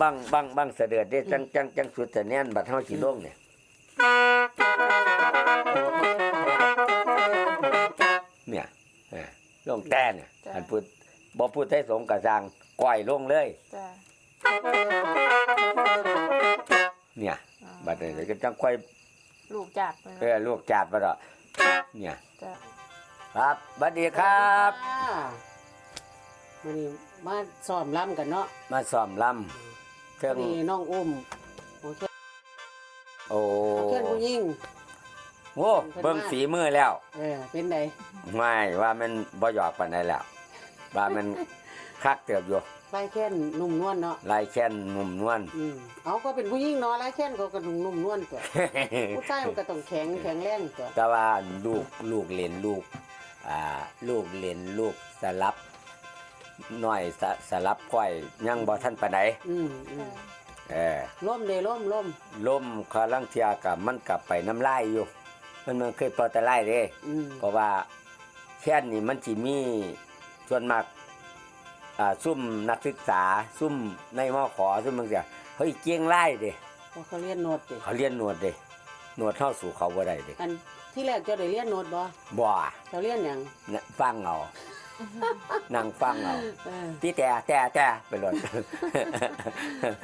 บังบังบังเสด็จเด้จังจังจังสุดแต่แน่นบัดเฮาสิลงเนี่ยเนี่ยเออลงแต่เนี่ยจ้ะอันพูดบ่พูดให้สงกระจังก้อยลงเลยจ้ะเนี่ยอ๋อบัดนี้ก็จังค่อยลูกจัดไปเออลูกจาดบ่ดอกเนี่ยจ้ะครับบัดดีครับวันนี้มาซ้อมล่ำกันเนาะมาซ้อมลำพ เครื่อองดีน้องอุ้มโอเคโอ้เพื่อนผู้หญิงโว้เบิ่งฝีมือแล้ว เออเป็นไดไม่ว่ามันบ่หยอกปานใดแล้วว่ามันคักเติบอยู่ลายแค้นนุ่มนวลเนาะลายแค้นนุ่มนวลอืมเอาก็เป็นผู้หญิงเนาะลายแค้นก็กระดุมนุ่มนวลตัวผู้ชายมันก็ต้องแข็งแข็งแรงตัวแต่ว่าลูกลูกเล่นลูกอ่าลูกเล่นลูกสลับ น้อยสสลับก้อยยังบ่ทันปานใดอืมอืมเออล่มเลยล่มล่มลมคาลังเทียกับมันกลับไปน้ำลายอยู่ มันมันเคยเปอแต่ไล่เด้อืมเพราะว่าแค่นนี่มันสิมีส่วนมากอ่าซุ่มนักศึกษาซุ่มในมอขอซุ่มบางเสียเฮ้ยเกียงไล่เด้เพราะเขาเรียนโนดดิเขาเรียนหนวดเด้หนวดเท่าสู่เขาบ่ได้เด้อันที่แรกเจะได้เรียนโนดบ่บ่เจะเรียนหยังนะฟังเอา นั่งฟังเอาเออพี่แต่แต่แต่ไปเลย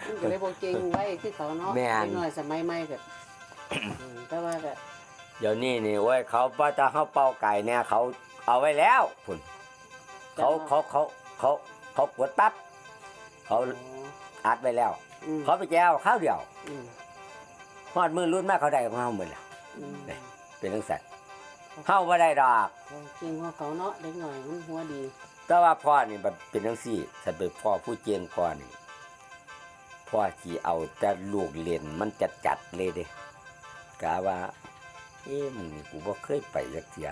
มันก็เลยบ่เก่งไว้คือเขาเนาะแม่น เด็กน้อยสมัยใหม่ก็ อืมแต่ว่าก็เดี๋ยวนี้นี่โอ้ยเขาป้าจะเขาเป่าไก่เนี่ยเขาเอาไว้แล้วพุ่นเขาเขาเขาเขาเขากดปั๊บเขาอ๋ออัดไว้แล้ว อืมเขาไปแจวข้าวเดียวอืมฮอดมือรุ่นมากเขาได้ของเฮาหมดแล้ว อืมนี่เป็นจังซั่น เฮาบ่ได้ดอกเขาเก่งกว่าเขาเนาะเด็กหน่อยมันหัวดี แต่ว่าพ่อนี่มันเป็นจังซี่ถ้าเป็นพ่อผู้เจียงพ่อนี่พ่อสิเอาแต่ลูกเรียนมันจัดจัดๆเลยเด้กะว่า เอ๊ะมึงนี่กูบ่เคยไปจักเที่ย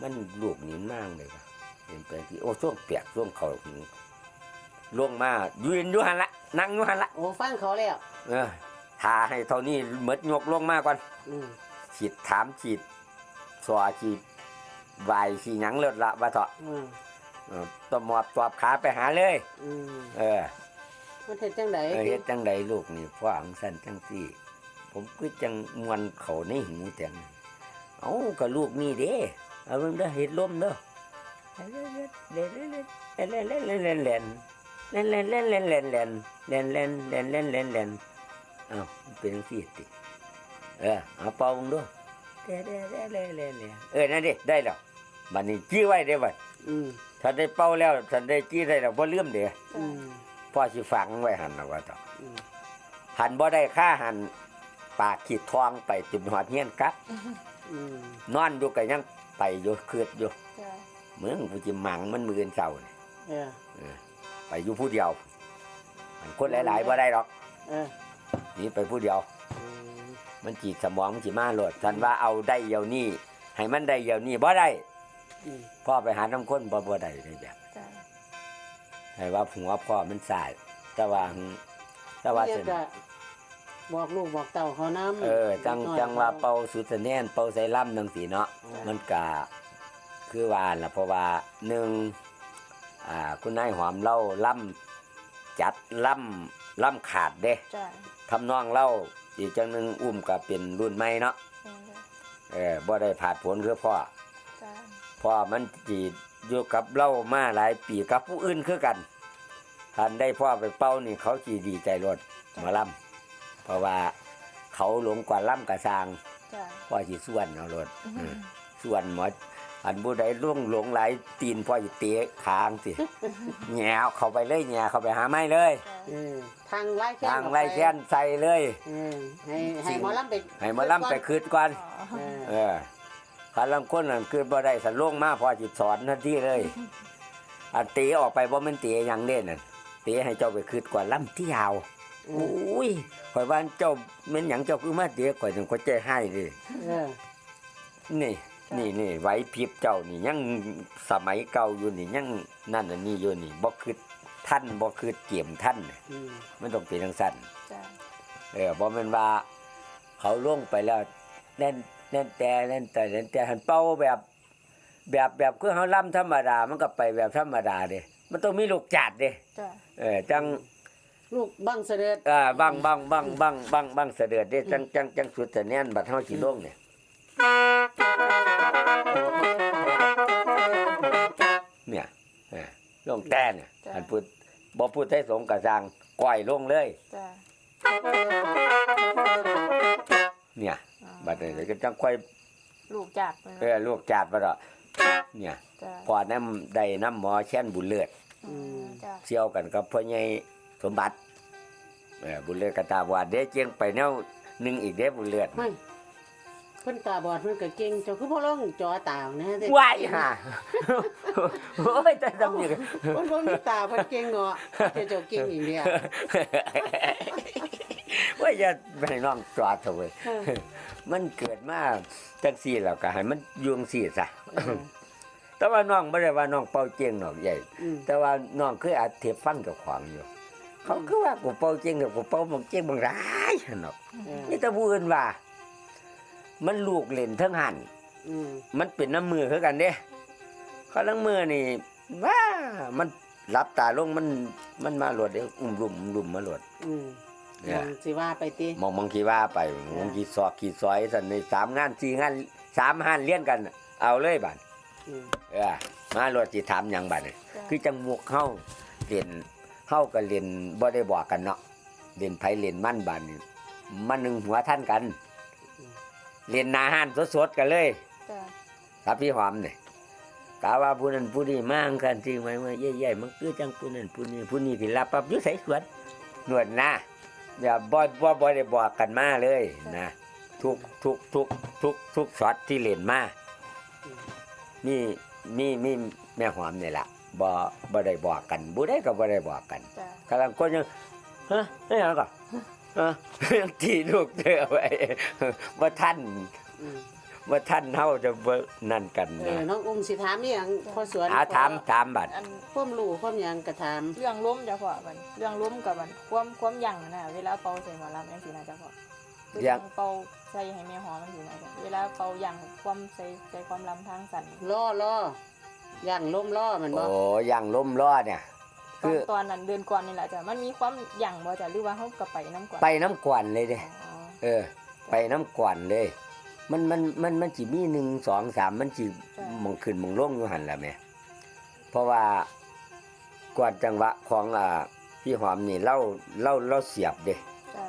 มันลูกนี่นางเลยว่ะเป็นไปที่โอ้ช่วงเปียกช่วงเขาลงมายืนอยู่หั่นละนั่งอยู่หั่นละโอ้ฟังเขาแล้วเออทาให้เท่านี้หมดยกลงมาก่อนอืมฉีดถามฉีด สวฉีดวายฉีดหยังเลิศละว่าเถอะอืมเออตบหมอบตอบขาไปหาเลย อืมเออมันเฮ็ดจังไดเออเฮ็ดจังใดลูกนี่พ่ออังสันจังซี่ ผมก็จังมวนเขาในหูแต่งเอ้าก็ลูกนี่เด้เอาเบิ่งเด้อเฮ็ดลมเด้อเล่นเล่นเล่นเล่นเล่นเล่นเล่นเล่นเล่นเล่นเล่นเล่นเล่นเล่นเล่นเล่นเล่นเล่นเล่นเอ้ามันเป็นจังซี่ติเออเอาเป่าเบิ่งดูเด้เด้เด้เด้เด้เด้เออ นั่นดิ ได้แล้วบัดนี้จี้ไว้ได้บัดอืมถ้าได้เป่าแล้วถ้าได้จี้ได้แล้วบ่ลืมเด้อืมพ่อสิฝังไว้หั่นน่ะว่าต่ออืมหันบ่ได้ค่าหันปากขีดทองไปจุดหอดเฮียนครับ อืมนอนอยู่ก็ยังไปอยู่คืดอยู่จ้ะเมืองกูจิหมังมันมืออนเช้านี่เออไปอยู่ผู้เดียว มันคนหลายๆบ่ได้หรอกเออหนี่ไปผู้เดียวอื มมันจีดสมองมันจีมาโหลดฉันว่าเอาได้เดี๋ยวนี้ให้มันได้เดี๋ยวนี้บ่ได้อืมพ่อไปหาน้ำข้นบ่บ่ได้เลยแบบจ้ะให้ว่าหัวพ่อมันสายแต่ว่าหึแต่ว่าเรียเสกก็บอกลูกบอกเต่าเขานำเออ จังจังว่าเป่าสุดแน่นเป่าใส่ล่ำจังสีเนาะมันกะคือว่าล่ะเพราะว่าหนึ่งอ่าคุณนายหอมเล่าล่ำจัดล่ำล่ำขาดเด้จ้ะทำนองเล่า อีกจังหนึ่งอุ้มก็เป็นรุ่นใหม่เนาะเองจ้ะเออบ่ได้ผาดผลคือพ่อจ้ะพ่อมันจีอยู่กับเล่ามาหลายปีกับผู้อื่นคือกันทันได้พ่อไปเป้านี่เขาจีดีใจรถหมาล่ำเพราะว่าเขาหลงกว่าล่ำกระซางจ้ะพ่อจีส่วนเอารถส่วนหมด อันผู้ใดล่วงหลงไหลายตีนพ่อจะเตะคางสิแหงวเข้าไปเลยแหงวเข้าไปหาไม้เลยจ้ะเออทางไล่แค้นทางออกปไล่แค้นใส่เลยเออให้ให้หมอลำไปให้หมาล่ำไปคืดก่อนอ๋อเออเออขันลำคนนั่นคือบ่ได้สันลงมาพอจิตสอนทันทีเลย อันเตะออกไปบ่แมันเตะหยังเด่นน่ะเตะให้เจ้าไปคืดก่อนล่ำที่ยาวเอโออ้ยข่อยว่าเจ้าแมันหยังเจ้าคือมาเตะข่อยถึงข่อยใจให้เลยเออนี่ นี่นี่ไหวพริบเจ้านี่ยังสมัยเก่าอยู่นี่ยังนั่นอันนี้อยู่นี่บ่คือท่านบ่คือเกี่ยมท่านน่ะอืมมันต้องเป็นจังซั่นจ้ะเออบ่แม่นว่า เขาลงไปแล้วเล่นเล่นแต่เล่นแต่เล่นแต่หันเป่าแบบ แบบแบบคือเฮาล่ำธรรมดา มันก็ไปแบบธรรมดาเด้มันต้องมีลูกจัดเด้จ้ะเออจังลูกบังเสด็จอ่าบังบังบังบังบังบังเสด็จเด้จังจังจังสุดแต่แน่นบัดเฮาสิลงเนี่ย เนี่ยเออลงแต่เนี่ยอันพูดบ่พูดให้สงฆ์กะสังก้อยลงเลยจ้ะเนี่ยอ๋อบัดนี้ก็จังค่อยลูกจากไปเออลูกจาดบ่ดอกเนี่ยจ้ะพอน้ำได้น้ำหมอแช่นบุญเลือดอืมจ้ะเชี่ยวกันกับพ่อใหญ่สมบัติเออบุญเลือดกระตาบวาดเด้เจียงไปแนวหนึงอีกเด้บุญเลือดไม่ เพิ่นตาบอดเพิ่นก็เก่งเจ้าคือบ่ลองจอตานะเด็กวายห่าโอ้ยแต่ทำนี่เพิ่นบ่มีตาเพิ่นเก่งเนาะเจ้าเจ้าเก่งอีกเนี่ยว่าอย่าไปน้องจอดเถอะเว้ยเออมันเกิดมาจังซี่แล้วก็ให้มันอยุงซี่ซะเออแต่ว่าน้องบ่ได้ว่าน้องเป่าเจียงหรอกใหญ่อืมแต่ว่าน้องเคยอาจเทียบฟังกับขวางอยู่ เขาคือว่ากูเป่าเจียงเดี๋ยวกูเป่าบังเจียงบางร้ายหั่นเนาะเออนี่แต่ผู้อื่นว่า มันลูกเล่นทั้งหันอืมมันเป็นน้ำมือคือกันเด้เขาลังมือนี่ว้ามันรับตาลงมันมันมาหลวดเด้อุ้มลุ่มอุ้มลุ่มมาหลวดอืมเนี่ยลองสิว่าไปติ มองมองกี่ว่าไปมองกี่ซอกกี่ซอยสันในสามงานสี่งานสามห้านเลี้ยงกันเอาเลยบัดอืมเออมาหลวดสิถามหยังบัดนี่จ้ะคือจังหมวกเฮาเรียนเฮาก็เรียนบ่ได้บอกกันเนาะเรียนไผเรียนมั่นบัดนี่มันหนึ่งหัวท่านกัน เรียนหนาห้านสดๆกันเลยจ้ะครับพี่หอมเนี่ยกาว่าผู้นั้นผู้นี้มาอังกันที่ไว้ว่าใหญ่ๆมันคือจังผู้นั้นผู้นี้ผู้นี้ที่รับปั๊บอยุ่ใส่สวนหนวดนะอย่าบ่บ่บ่ได้บอกกันมาเลยนะทุกทุกทุกทุกทุกช็อตที่เล่นมามีมีมีแม่หอมนี่แหละบ่บ่ได้บอกกันผู้ใดก็บ่ได้บอกกันจ้ะกำลังคนยังฮะไม่เอาก่อนฮะ ยังทีลูกเธอไว้ว่าท่านอืมว่าท่านเฮาจะเบิ่งนั่นกันเออนะน้องอุ้มสิถามอีหยังพ่อสวนอาถามถามบัดอันความรู้ความหยังก็ถามเรื่องล้มจ้ะพ่อมันเรื่องล้มกับมันความความยั่งนะเวลาเป่าใส่หมอลำจังซี่นะจ้ะพ่อคือจังเป่าใส่ให้แม่หอมมันอยู่นะจ้ะเวลาเป่ายั่งความใส่ใส่ความลำทางสั่นล่อล่อย่างล้มล่อมันบ่โอ้ยังล้มล้อเนี่ย ตคือนอตอนนั้นเดือนก่อนนี่แหละจ้ะมันมีความยั่งบ่จ้ะหรือว่าเฮาก็ไปน้ำก่อนไปน้ำกวนเลยเด้อ๋อเออ ไปน้ำกวนเลย มันมันมันมันสิมีหนึ่งสองสามมันสิมองขึ้นมองลงอยู่หันละแหม่เพราะว่ากวนจังหวะของอ่าพี่หอมนี่เล่าเล่าเล่าเสียบเด้ จ้ะ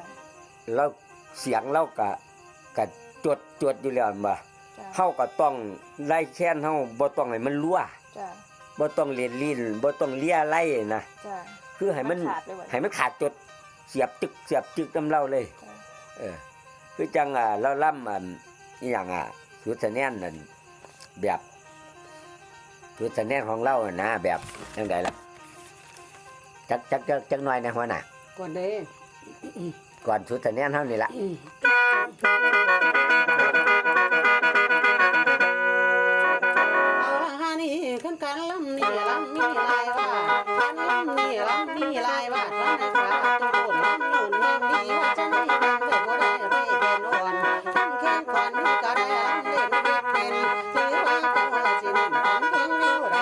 เล่าเสียงเล่ากะกะจดจดอยู่แล้วแม่นบ่จ้ะเฮาก็ต้องไล่แค้นเฮาบ่ต้องให้มันรั่วจ้ะ บ่ต้องเลียนลิ้นบ่ต้องเลียไล่นะจ้ะ คือให้มันขาดเลยว่ะ ให้มันขาดจดเสียบจึกเสียบจึกน้ำเล่าเลยจ้ะเออคือจังอะเราล่ำอันอหย่างอะสุดแน่นนั่นแบบสุดแน่นของเราอะนะแบบจังไดล่ะจักจักจักจักหน่อยนะหัวหน้าก่อนเด้ก่อนสุดแน่นเท่านี้ละ เกิดบ่ได้เร่เป็นอ่อนทำแข้งขวัญก็ได้ลำเล่นเก็บเป็นถือว่าเจ้าละสินั่นของเพลงแนวใด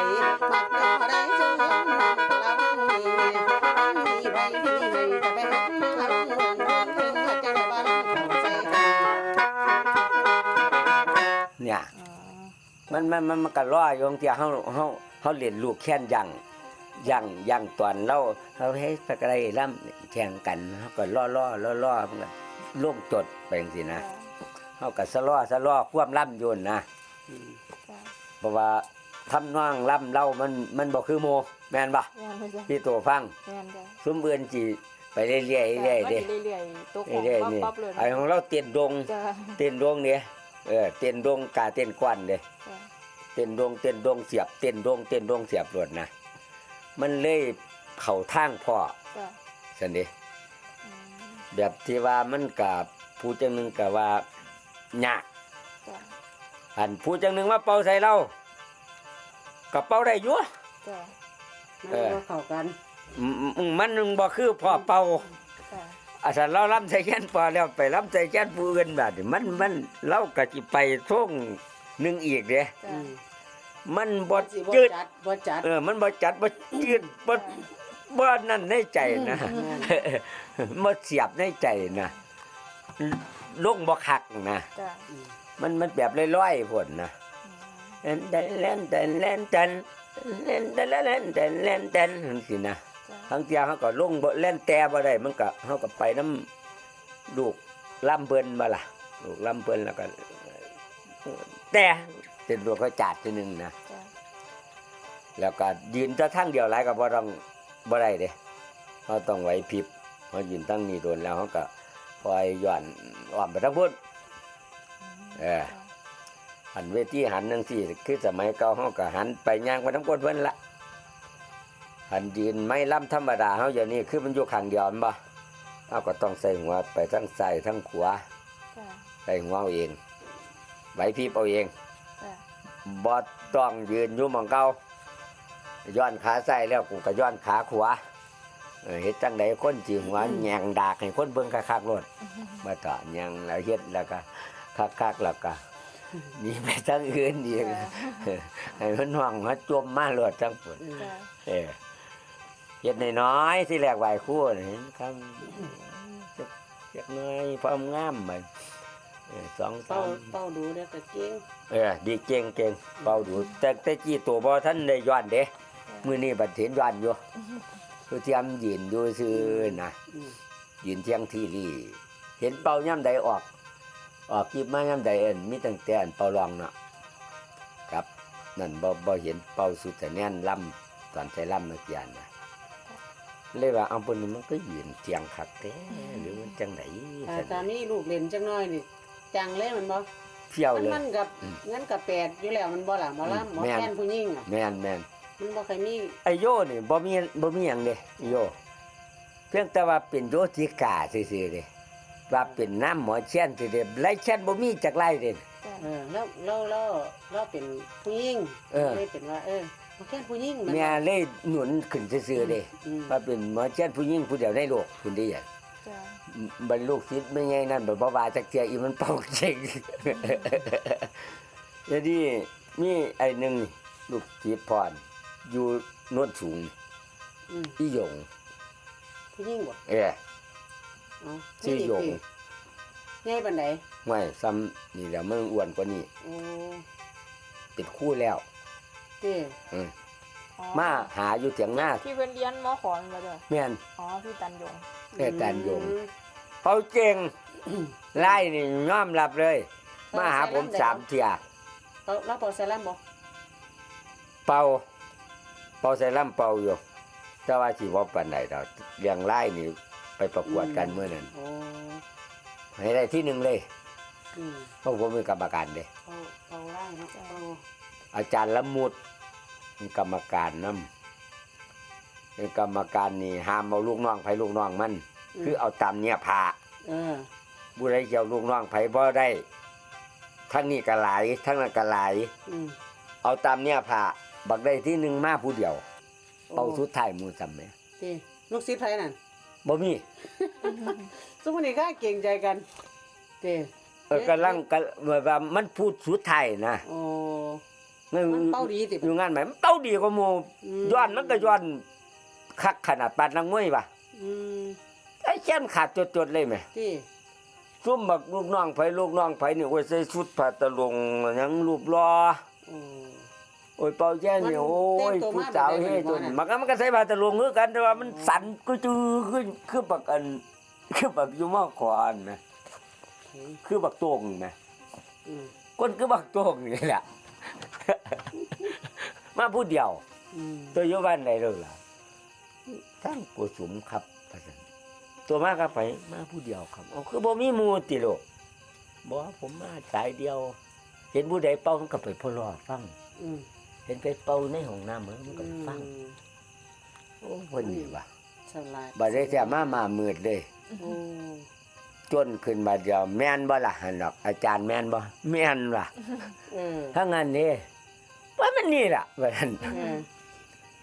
มักแนวใดจึงลำนำกะละวันนี้วันนี้ใบดีให้จะไปหักมาลำนวลนวลเพลงก็จะได้บ้านเข้าใจกันเนี่ยอ๋อมันมันมันมันก็ล่ออยู่บางทีเฮาเฮาเฮาเรียนลูกแค้นยัง ยังยังตอนเราเฮาให้สักไรล่ำแข่งกันเฮาก็ล่อล่อล่อล่อมันก็ล่งจดไปจังซี่นะจ้ะเฮาก็สะล่อสะล่อความล่ำโยนนะจ้ะเพราะว่าทำน้องล่ำเล่ามันมันบอกคือโม แม่นปะแม่นบ่จ้ะพี่ตัวฟังแม่นจ้ะซุ้มเบือนจีไปเรื่อยๆเรื่อยๆเด้เรื่อยๆตัวของเรื่อยๆนี่ป๊อปๆเลยไอ้ของเราเต้นดงจ้ะเต้นดงเนี่ยเออเต้นดงกาเต้นกวนเด้จ้ะเต้นดงเต้นดงเสียบเต้นดงเต้นดงเสียบรวดนะ มันเลยเข่าทางพ่อจ้ะสันเด้อืมแบบที่ว่ามันกับผู้จังหนึงกับว่ายากจ้ะอันผู้จังหนึงว่าเป่าใส่เรากับเป่าได้อยู่จ้ะมันบ่เข้ากันอืมอืมมันนึงบ่คือพ่อเป่า จ้ะอาจารย์เราล้ำใจแค้นพอแล้วไปล้ำใจแค้นผู้อื่นแบบนี้มันมันเราก็จิไปท่งหนึ่งอีกเด้จ้ะอืม มันบ่สิจืดจัดจัด เออมันบ่จัดบ่จืดบ่บ่นั่นในใจนะบ่เสียบในใจนะลงบ่หักนะมันมันแบบลอยๆผลนะเล่นเต้เล่นเต้นเล่นเต้นเล่นเต้นเล่นเต้นเล่นเต้นจังซี่นะ จ้ะ ทั้งเที่ยเขาก็ลงบ่เล่นแต่บ่ได้มันก็เขาก็ไปน้ำลูกล่ำเพิ่นมาล่ะลูกล่ำเพิ่นแล้วก็แต่ เป็นลูกเขาจาดทีหนึงนะจ้ะแล้วก็ยืนแต่ทั้งเดียวหลายก็บ่ต้องบ่ได้เด้เขาต้องไหวพริบเขายืนตั้งนี้โดนแล้วเขาก็ปล่อยย้อนอ้อมไปทางพุ่นเออหันเวทีหันจังซี่คือสมัยเก่าเขาก็หันไปย่างไปทั้งคนเพิ่นละหันยืนไม่ล่ำธรรมดาเขาอย่างนี้คือมันอยู่ข้างเดียวแม่นบ่เขาก็ต้องใส่หัวไปทั้งซ้ายทั้งขวาจ้ะใส่หัวเอาเองไหวพริบเอาเอง จ้ะบ่ต้องยืนอยู่หมองเก่าย้อนขาซ้ายแล้วกูก็ย้อนขาขวาเออเฮ็ดจังไดคนจีหัวแยงดากให้คนเบิ่งคักๆโลดมาต่อแยงแล้วเฮ็ดแล้วก็คักๆแล้วก็หนี่ไปทางอื่นอีกจ้ะให้มันห่วงมาจมมาโลดจังปุ่นจ้ะเออเฮ็ดน้อยๆที่แรกไหวครู่น่ะเห็นคำจักจักหน้อยพร้อมงามไป เออสองสาเป้ามเป้าดูแล้วก็เก่งเออดีเก่งเก่งเป่าดู แต่แต่จี้ตัวบ่ท่านได้ย้อนเด้มื้อนี้บัดเห็นย้อนอยู่คือเทียมยืนอยู่ซื่อนะอืมยืนเที่ยงที่นี่เห็นเป่าย่ำใดออก ออกคลิปมาย่ำใดเอิ้นมีตั้งแต่อันเป่ารองเนาะครับ นั่นบ่บ่เห็นเป่าสุดแต่แน่นล่ำตอนใช้ล่ำเมื่อกี้นะเลยว่าเอาเพิ่นนี่มันก็ยืนเที่ยงคักแท้หรือมันจังไดถ้าซั่นตามีลูกเล่นจังน้อยนี่ จังเลยมันบ่เที่ยวมันเลย มันกับอืมงั้นกับแปดอยู่แล้วมันบ่ล่ะหมออืมลำหมอแม่น แคนผู้หญิงอะแม่นแม่นมันบ่เคยมีไอโยนี่บ่มีบ่มีหยังเด้โย เพียงแต่ว่าเป็นโยธิกาซื่อๆเด้ว่าเป็นน้ำหมอเช่นซื่อเด้ไล่เช่นบ่มีจักไล่เด้จ้ะเออแล้วแล้วแล้วแล้วเป็นผู้หญิงเออ เลยเป็นว่าเออหมอแคนผู้หญิงมันแม่เลยหนุนขึ้นซื่อๆเด้อืมว่าเป็นหมอเช่นผู้หญิงผู้เดียวในโลกคุณได้หยัง จ้ะบรรลูกศิษย์ไม่ใหญ่นั่นบ่บ่ว่าจักเที่ยอีมันเป่าเก่งเดี๋ยวนี้มีไอ้หนึงลูกศิษย์พรอยู่โนนสูงอืมอีหยง ผู้หญิงบ่เอ้อเอาชื่อหยงใหญ่ปานใดไม่ซ้ำนี่แหล้วมันอ้วนกว่านี้โอ้เป็นคู่แล้วเต้อืมอ๋อมาหาอยู่เถียงหน้าที่เพิ่นเรียนมอขอนมาจ้ะแม่นอ๋อพี่ตันยง แค่การโยงเขาเก่งไล่นี่ยอมรับเลย มาหาผมสามเที่ยเราเราเป่าใส่ลำบ่เป่าเป่าใส่ลำเป่าอยู่แต่ว่าสิบ่ปานใดดอกเลี้ยงไล่นี่ไปประกวดกันเมื่อนั้นโอ้ให้ได้ที่หนึ่งเลยอืมเพราะผมเป็นกรรมการเด้เป่าเป่าไล่เนาะเป่าอาจารย์ละมุดเป็นกรรมการนํเป็น กรรมการนี่ห้ามเอาลูกน้องไผลูกน้องมัน คือเอาตามเนี่ยพาเออบุไรเกี่ยวลูกน้องไผบ่ได้ ทั้งนี้ก็หลายทั้งนั้นก็หลายอืมเอาตามเนี่ยพาบักได้ที่หนึ่งมาผู้เดียวเป่าสุดท้ายหมูจำไหมเต้ลูกศิษย์ไผนั่นบ่มีสมมุตินี่ค่าเก่งใจกันเต้เออกำลังกะว่ามันพูดสุดท้ายนะโอ้มันมันเป้าดีติ อยู่งานไหมมันเป้าดีกว่าหมู่ย้อนมันก็ย้อน คักขนาดปานนังมวยป่ะอืมไอ้แค้นขาดจดๆเลยแหมเต้ซุ่มบักลูกน้องไผลูกน้องไผนี่โอ้ยใส่ชุดผ้าตะลงหยังรูปรอโอ้โอ้ยเป่าแจ้งนี่มันโอ้ยแต่งตัวผู้มาสาวแบบไหนเฮ้ยจนบ่น่ะมันก็มันก็ใส่ผ้าตะลงคือกันแต่ว่ามันสั่นก็จือขึ้นคือบักอันคือบักอยู่หม้อขอนนะคือบักโตงนะอืมคนคือบักโตงนี่แหละ มาผู้เดียว อืมตัวอยู่บ้านใดเลยล่ะ ทั้งกุสุมครับพะสันตัวมากับไปมาผู้เดียวครับเอาคือบ่มีหมู่ติโลกบ่ผมมาสายเดียว เห็นผู้ใดเป่ามันก็ไปพอรอฟังอืมเห็นไปเป่าในห้องน้ำมันก็ไปฟังอืมโอ้เพิ่นนี่ว่ะฉลาดบัดได้แต่มามามืดเลย โอ้จนขึ้นมาเดียวแม่นบ่ล่ะหั่นดอก อาจารย์แม่นบ่แม่นล่ะเออถ้างั้นนี่ว่ามันนี่ล่ะว่าซั่น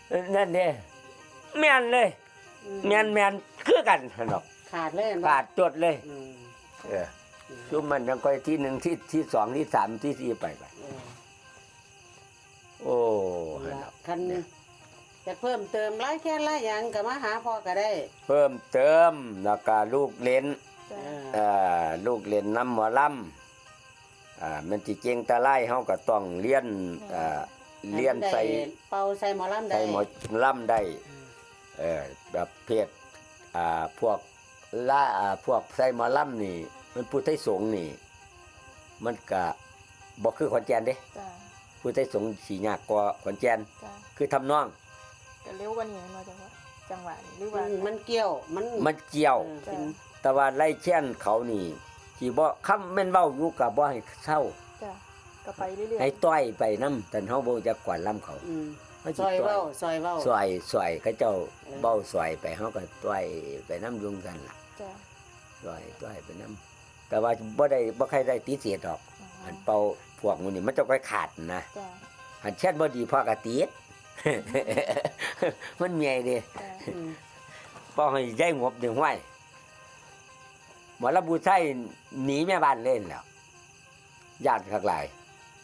เออนั่นเด้ แม่นเลยอืแม่นแม่นคือกันหั่นดอกขาดเลยเห็นบ่ขาดจดเลย อืมเออซุมมันยังค่อยที่หนึ่งที่ที่สองที่สามที่สี่ไปไปเออโอ้หั่นละดอก คันเนี่ย จะเพิ่มเติมหลายแค่หลายอย่างก็มาหาพ่อก็ได้เพิ่มเติมแล้วก็ลูกเล่นจ้ะเอ่อลูกเล่นน้ำหมอลำอ่ามันสิเก่งตะไลเฮาก็ต้องเรียนอ่าเรียนใส่ได้เป่าใส่หมอลำได้ใส่หมอลำได้ เออแบบเพศอ่าพวกละอ่าพวกใส่หมอลำนี่ มันผู้ไทยสงฆ์นี่ มันก็บ่คือขอนแก่นเด้จ้ะผู้ไทยสงฆ์สิยากกว่าขอนแก่นจ้ะคือทำนอง ก็เร็วกว่านี้แมันบ่จ้ะพ่อจังหวะนี้หรือมัว่านมันเกี่ยว มันมันเกี่ยวเออเป็นแต่ว่าไล่เช่นเขานี่สิบ่คำแม่นเว้าอยู่ก็บ่ให้เศร้าจ้ะก็ไปเรื่อยๆให้ต้อยไปนํแต่เฮาบ่จักกวนลำเขา อืม เฮาซสิอยต้อเว้ายซอยเว้าสวยสวยเขาเจ้าเออเบ้าสวยไปเฮาก็ต้อยไปนํยุงกันล่ะจ้ะสวยต้อยไปนํแต่ว่าบ่ได้บ่ใครได้ติดเสียดอกอ๋ออันเป่าพวกมื้อนี้มันจะค่อยขาดนะจ้ะอันแช่นบ่ดีพอก็ติด มันเมียเด้จ้ะอืมป้อให้ยายงบดึงไว้หมอลำบูไทยหนีแม่บ้านเล่นแล้วญาติคักหลาย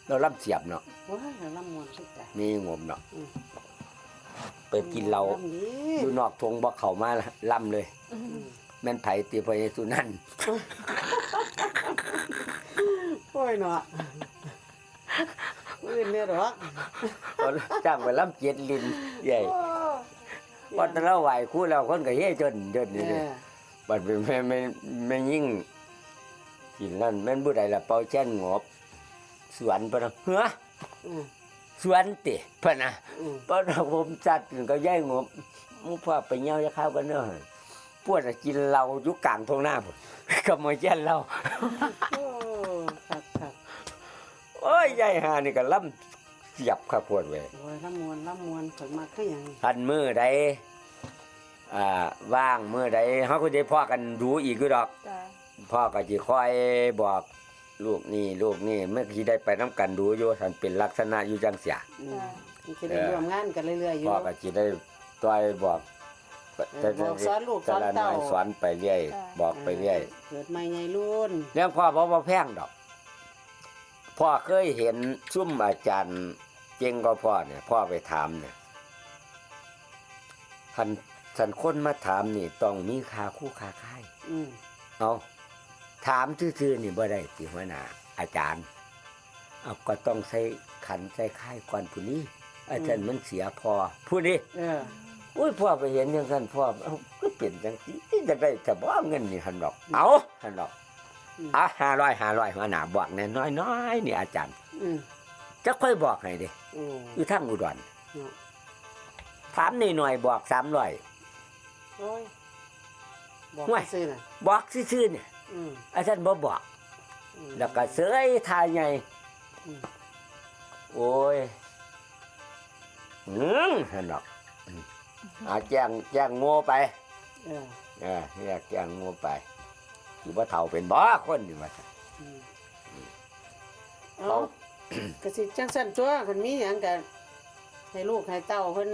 เราลำเสียบเนาะ ว้ายลำมวนสุดใจนี่งบเนาะอืมไปกินเราลำนี้อยู่นอกทงบ่เข้ามาลำเลยอืมแม่นไผตีพระเยซูนั่นโอ้ยเนาะอื่นเนี่ยหรอกเอาจ้างไปลำเจ็ดลินใหญ่โอ้พอแตเราไหวคู่เราคนก็เฮ้จนจนเอนี่เลยอบัดเป็นแม่ไม่ไม่ยิ่งกินนั่นแม่นผู้ใดล่ะเป่าแช่นงบ สวนปะนะเฮ้ออืม สวนติเพิ่นน่ะอืมเพราะเราผมจัดก็ย่ายงบมึงพ่อไปเหี่ยวจะเข้ากันเนาะพวกน่ะกินเหล้าอยู่กลางทงหน้าพุ่นก็มาแย่นเหล้าโอ้ครับครับโอ้ยยายหานี่ก็ล่ำเสียบข้าวโพดเว้ยโอ้ยลำมวนลำมวนผลมาคือหยังทันมือใดอ่าว่างมือใดเฮาก็ได้พ่อกันดูอีกอยู่ดอกจ้ะพ่อก็สิคอยบอก ลูกนี่ลูกนี่เมื่อกี้ได้ไปน้กันดูอยู่ทันเป็นลักษณะอยู่จังเสียอืมมันจะได้ร่วมงานกันเรื่อยๆอยู่พ่อก็สิได้ต้อยบอกเออบอกสอนลูกสแต่อนละน้เต้าอยสอนไปเรื่อยบอกไปเรื่อย เกิดใหม่ไงรุ่น เรื่องพ่อบ่บ่แพงดอก พ่อเคยเห็นซุ่มอาจารย์ เจงก็พ่อเนี่ย พ่อไปถามเนี่ยท่านท่านคนมาถามนี่ ต้องมีค่าคู่ค่าค่าย อืมเอา ถามซื่อๆนี่บ่ได้สิหัวหน้าอาจารย์เอาก็ต้องใส่ขันใส่ค่ายก่อนผู้นี้อาจารย์มันเสียพอผู้นี้เอออุ้ยพ่อไปเห็นอย่างนั้นพ่อเอ้าก็เปลี่ยนจังซี่จะได้แต่บ่เงินนี่หันดอก เอาหันดอกอืมอะห้าร้อยห้าร้อยหัวหน้าบอกแน่น้อยน้อยๆนี่อาจารย์อืมจะค่อยบอกให้เด้โอ้อยู่ทางอุดรเนาะถามนี่หน่อยบอกสามร้อยโอ้ยบอกห่วยซื่อๆน่ะบอกซื่อๆเนี่ย อืมอาจารย์บ่บอกอืมแล้วก็เสยทายใหญ่อืมโอ้ยอืมหันดอกอืมอาแจ้งแจ้งโง่ไปเออเออเรียกแจ้งโง่ไปอยู่ว่าเฒ่าเป็นบ่คนอยู่ว่าซั่นอืมเอาก็สิจังซั่นตัวคันมีหยังก็ให้ลูกให้เต้าเพิ่น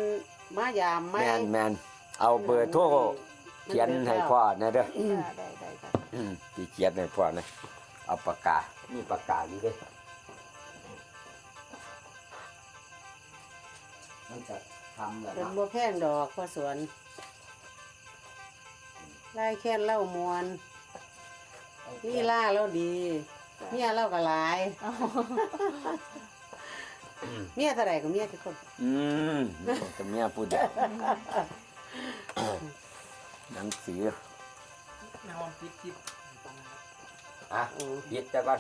มายามมาแม่นแม่นเอาเบอร์โทรเขียนให้พ่อนะเด้อ อืมจ้ะได้ได้จ้ะอืมที่เขียนให้พ่อนะเอาปากกามีปากกาอยู่เด้อมันจะทำแล้วเป็นเนาะบ่แพงดอกพ่อสวนไล่แค้นเล่ามวนนี่ล่าเราดีเมียเราก็หลายเอาเมียเท่าไหร่ก็เมียทุกคน อืมจะเมียพูดได้หนังสือ เอาคิดคิดอะโอ้หยิบแต่ก่อน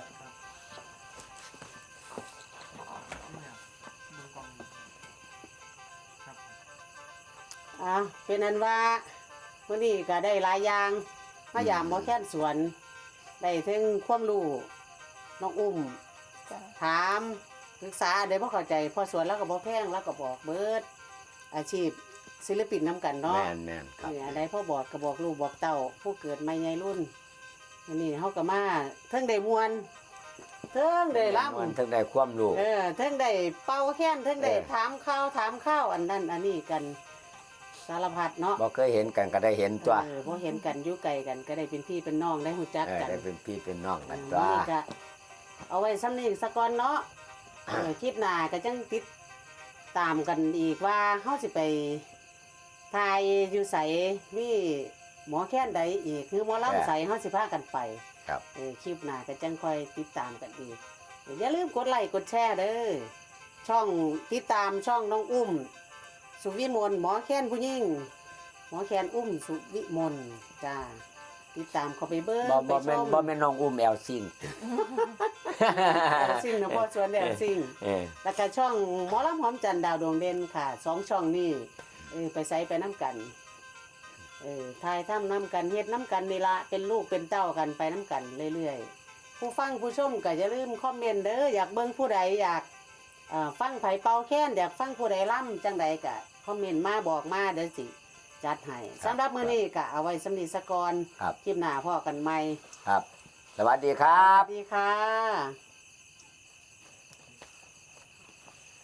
ดูกองครับอะเป็นอันว่าวันนี้ก็ได้หลายอย่างมายามหมอแค้นสวน ได้ถึงความรู้น้องอุ้มจ้ะถามศึกษาได้บ่เข้าใจ พอสวนแล้วก็บ่แพงแล้วก็บอกเบิด อาชีพ ศิลปินนํกันเนาะแม่นแม่นครับนี่อันใดพ่อบอกก็บอกลูกบอกเต้า ผู้เกิดใหม่ใหญ่รุ่นอันนี้เฮาก็มาเทิงได้มวนเทิงได้ล่มันถึงได้ความรู้ำเออเทิงได้เป่าแค้นเทิงได้เออ ถามข้าวถามข้าวอันนั้นอันนี้กันสารพัดเนาะบ่เคยเห็นกันก็ได้เห็นตัวเออบ่เห็นกันอยู่ไกลกันก็ได้เป็นพี่เป็นน้องได้ฮู้จักเออกัน ได้เป็นพี่เป็นน้องเอกันอตัว นี่ก็เอาไว้ซ้ำนี้สะก่อนเนาะเออคลิปหน้าก็จังติดตามกันอีกว่าเฮาสิไป ทายอยู่ไสมีหมอแค้นใดอีกคือหมอลำใสเฮาสิพากันไปครับเออคลิปหน้าก็จังค่อยติดตามกันอีกอย่าลืมกดไลค์กดแชร์เด้อช่องติดตามช่องน้องอุ้ม สุวิมลหมอแค้นผู้หญิงหมอแค้นอุ้มสุวิมลจ้าติดตามเขาไปเบิ้งบ่ไปบ่ชแม่นมบ่แม่นน้องอุ้มแอลซิงแอลซิ่งนะพ่อชวนแอลซิ่งเออแล้วก็ช่องหมอลำหอมจันทร์ดาวดวงเด่นค่ะสองช่องนี่ เออไปใส่ไปน้ำกัน เออทายทำน้ำกันเฮ็ดน้ำกันนี่ละเป็นลูกเป็นเต้ากันไปน้ำกันเรื่อยๆ ผู้ฟังผู้ชมก็อย่าลืมคอมเมนต์เด้ออยากเบิ่งผู้ใดอยากเอ่อฟังไผเป่าแค้นอยากฟังผู้ใดล่ำจังใดก็คอมเมนต์มาบอกมาเด้อสิจัดให้สำหรับมื้อนี้ก็เอาไว้สำนีสกอนครับคลิปหน้าพ่อกันใหม่ครับ สวัสดีครัสบวัสดีค่ะ